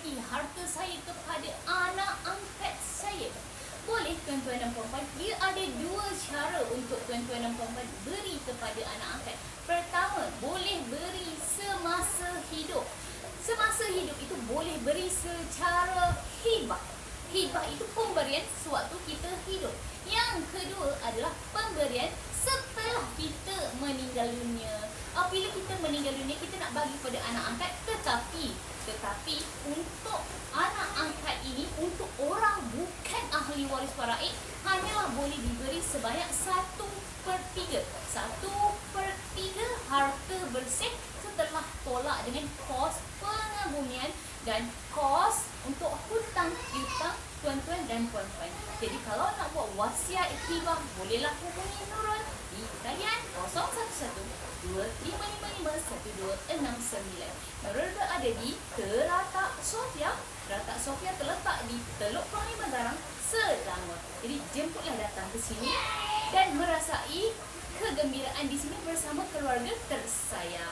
berbagi harta saya kepada anak angkat saya. Boleh tuan-tuan dan puan-puan, dia ada dua cara untuk tuan-tuan dan puan-puan beri kepada anak angkat. Pertama, boleh beri semasa hidup. Semasa hidup itu boleh beri secara hibah. Hibah itu pemberian sewaktu kita hidup. Yang kedua adalah pemberian setelah kita meninggal dunia. Apabila kita meninggal dunia, kita nak bagi kepada anak angkat tetapi tetapi untuk anak angkat ini untuk orang bukan ahli waris faraid hanyalah boleh diberi sebanyak satu per tiga satu per tiga harta bersih setelah tolak dengan kos pengabumian dan kos untuk hutang piutang tuan-tuan dan puan-puan. Jadi kalau nak buat wasiat hibah bolehlah hubungi Nurul di talian 011 2555 1269. Nurul berada di Teratak Sofia. Teratak Sofia terletak di Teluk Pelangi Bandarang, Selangor. Jadi jemputlah datang ke sini dan merasai kegembiraan di sini bersama keluarga tersayang.